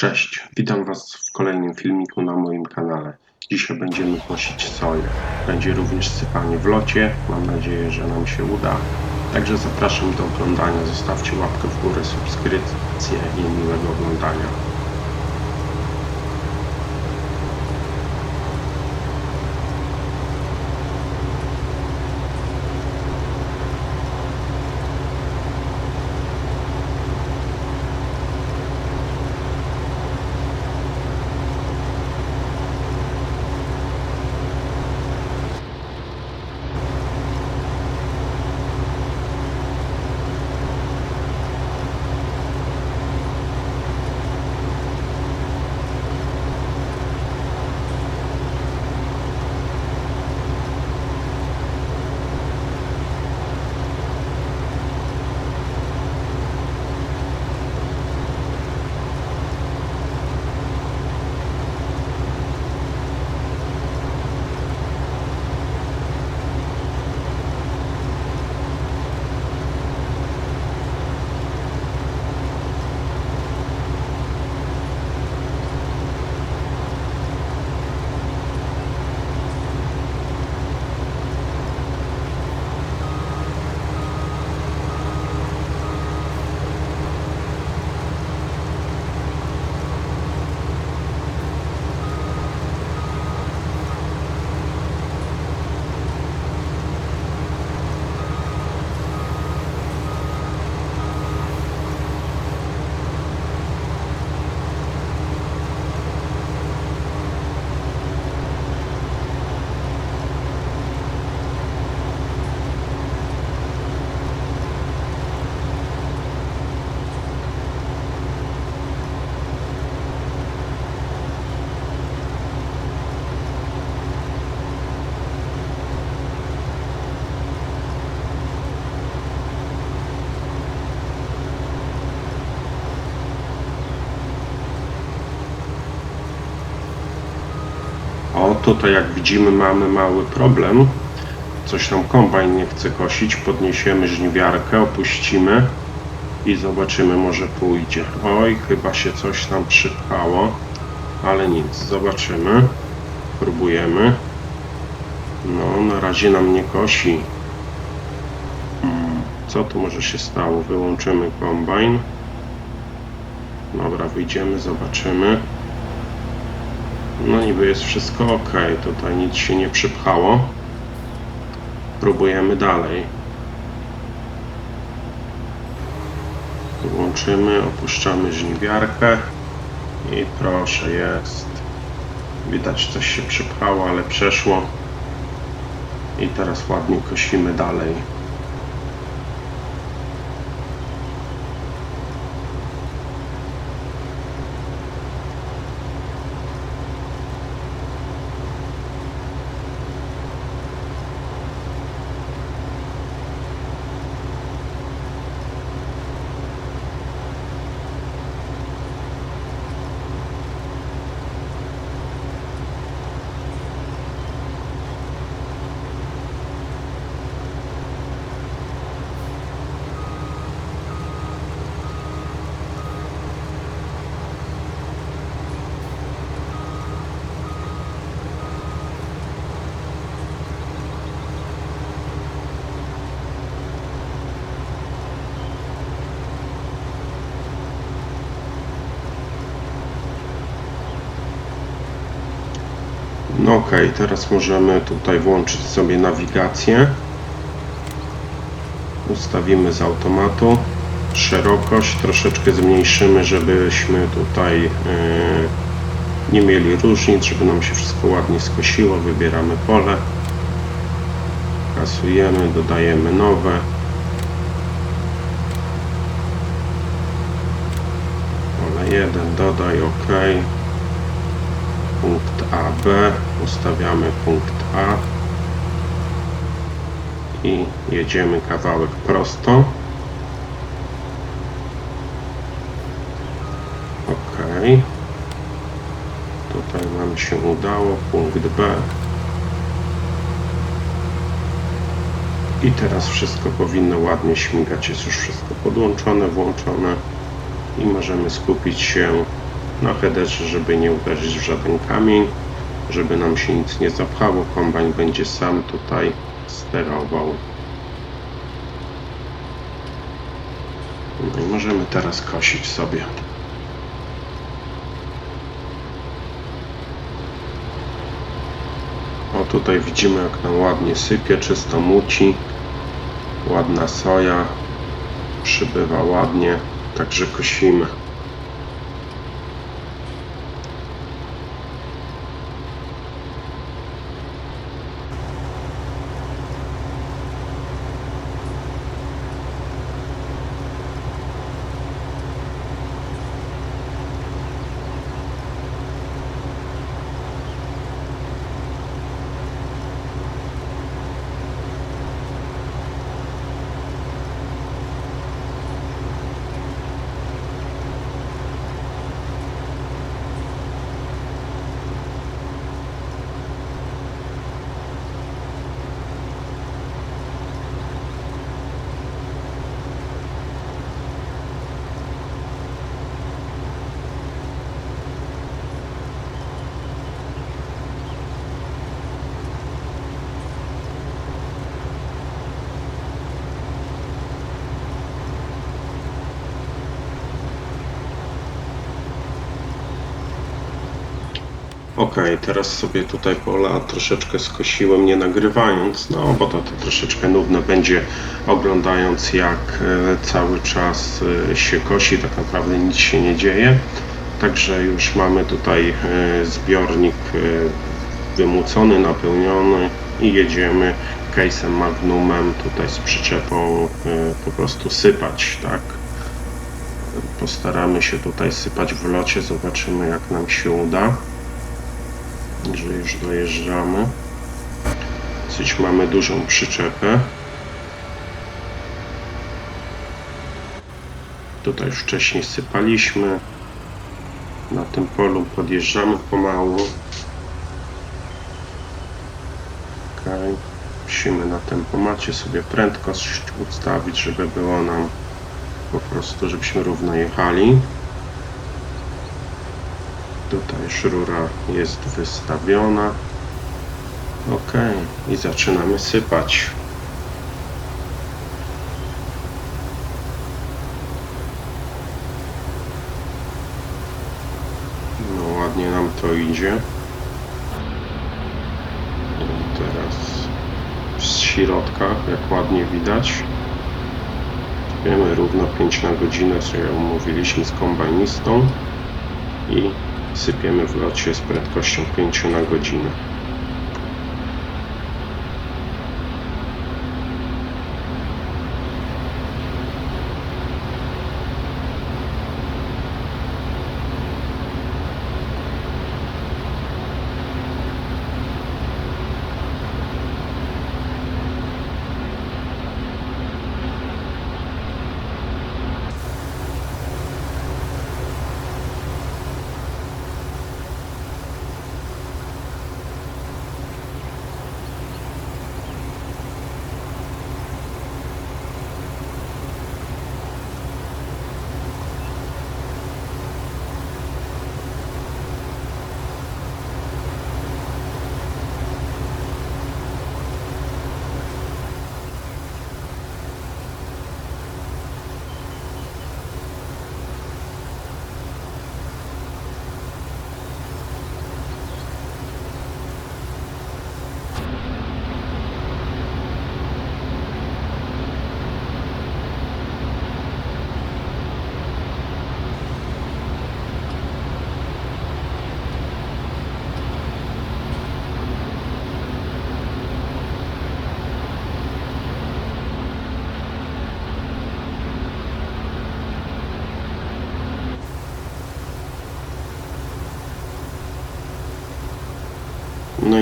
Cześć, witam Was w kolejnym filmiku na moim kanale. Dzisiaj będziemy kosić soję. Będzie również sypanie w locie. Mam nadzieję, że nam się uda. Także zapraszam do oglądania. Zostawcie łapkę w górę, subskrypcję i miłego oglądania. Tutaj jak widzimy mamy mały problem. Coś nam kombajn nie chce kosić. Podniesiemy żniwiarkę, opuścimy i zobaczymy, może pójdzie. Oj, chyba się coś tam przypchało, ale nic, zobaczymy. Próbujemy. No, na razie nam nie kosi. Hmm, Co tu może się stało? Wyłączymy kombajn. Dobra, wyjdziemy, zobaczymy. No niby jest wszystko ok, tutaj nic się nie przypchało. Próbujemy dalej. Włączymy, opuszczamy żniwiarkę i proszę jest. Widać coś się przypchało, ale przeszło. I teraz ładnie kosimy dalej. Ok, teraz możemy tutaj włączyć sobie nawigację. Ustawimy z automatu. Szerokość troszeczkę zmniejszymy, żebyśmy tutaj yy, nie mieli różnic, żeby nam się wszystko ładnie skosiło. Wybieramy pole. Kasujemy, dodajemy nowe. Pole 1 dodaj, ok punkt AB, ustawiamy punkt A i jedziemy kawałek prosto. OK. Tutaj nam się udało, punkt B. I teraz wszystko powinno ładnie śmigać. Jest już wszystko podłączone, włączone i możemy skupić się na headerze, żeby nie uderzyć w żaden kamień, żeby nam się nic nie zapchało. Kombajn będzie sam tutaj sterował. No i możemy teraz kosić sobie. O tutaj widzimy jak nam ładnie sypie, czysto muci. Ładna soja. Przybywa ładnie, także kosimy. Okej, teraz sobie tutaj pola troszeczkę skosiłem, nie nagrywając, no bo to, to troszeczkę nudne będzie oglądając jak e, cały czas e, się kosi, tak naprawdę nic się nie dzieje. Także już mamy tutaj e, zbiornik wymucony, napełniony i jedziemy case'em magnumem tutaj z przyczepą po prostu sypać, tak? Postaramy się tutaj sypać w locie, zobaczymy jak nam się uda że już dojeżdżamy. Dosyć mamy dużą przyczepę. Tutaj już wcześniej sypaliśmy. Na tym polu podjeżdżamy pomału. Ok. Musimy na tempomacie sobie prędkość ustawić, żeby było nam po prostu, żebyśmy równo jechali. Tutaj już rura jest wystawiona. Ok, i zaczynamy sypać. No ładnie nam to idzie. I teraz z środka, jak ładnie widać. Wiemy równo 5 na godzinę, co ja umówiliśmy z kombajnistą i sypiemy w locie z prędkością 5 na godzinę.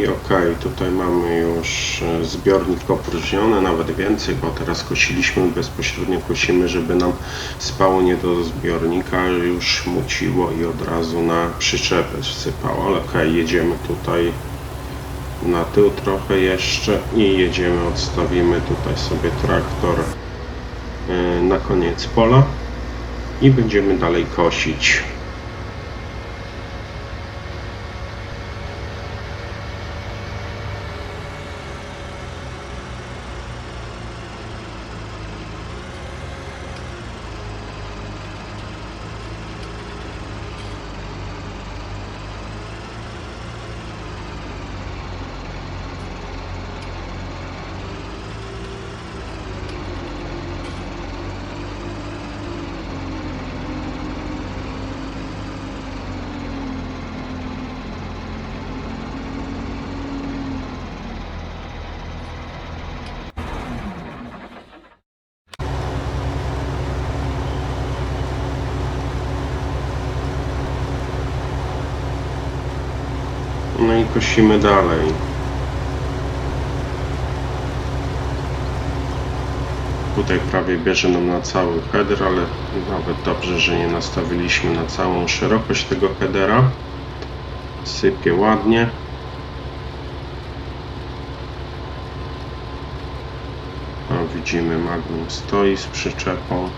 I okej, tutaj mamy już e, zbiornik opróżniony, nawet więcej, bo teraz kosiliśmy, bezpośrednio kosimy, żeby nam spało nie do zbiornika, już muciło i od razu na przyczepę sypało, ale okej, jedziemy tutaj na tył trochę jeszcze i jedziemy, odstawimy tutaj sobie traktor e, na koniec pola i będziemy dalej kosić. No i kosimy dalej. Tutaj prawie bierze nam na cały header, ale nawet dobrze, że nie nastawiliśmy na całą szerokość tego headera. Sypie ładnie. A widzimy Magnum stoi z przyczepą.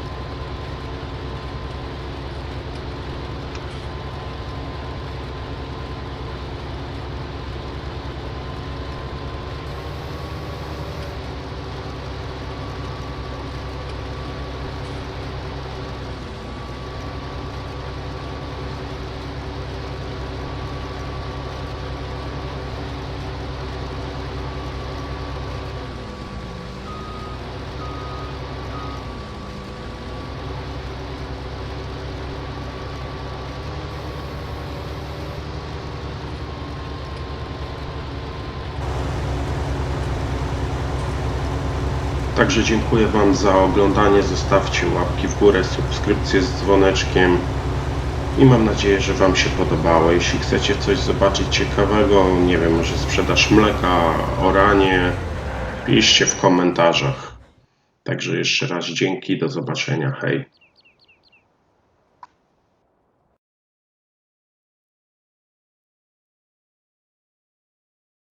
Także dziękuję Wam za oglądanie. Zostawcie łapki w górę, subskrypcję z dzwoneczkiem. I mam nadzieję, że Wam się podobało. Jeśli chcecie coś zobaczyć ciekawego, nie wiem, może sprzedaż mleka, oranie, piszcie w komentarzach. Także jeszcze raz dzięki, do zobaczenia, hej.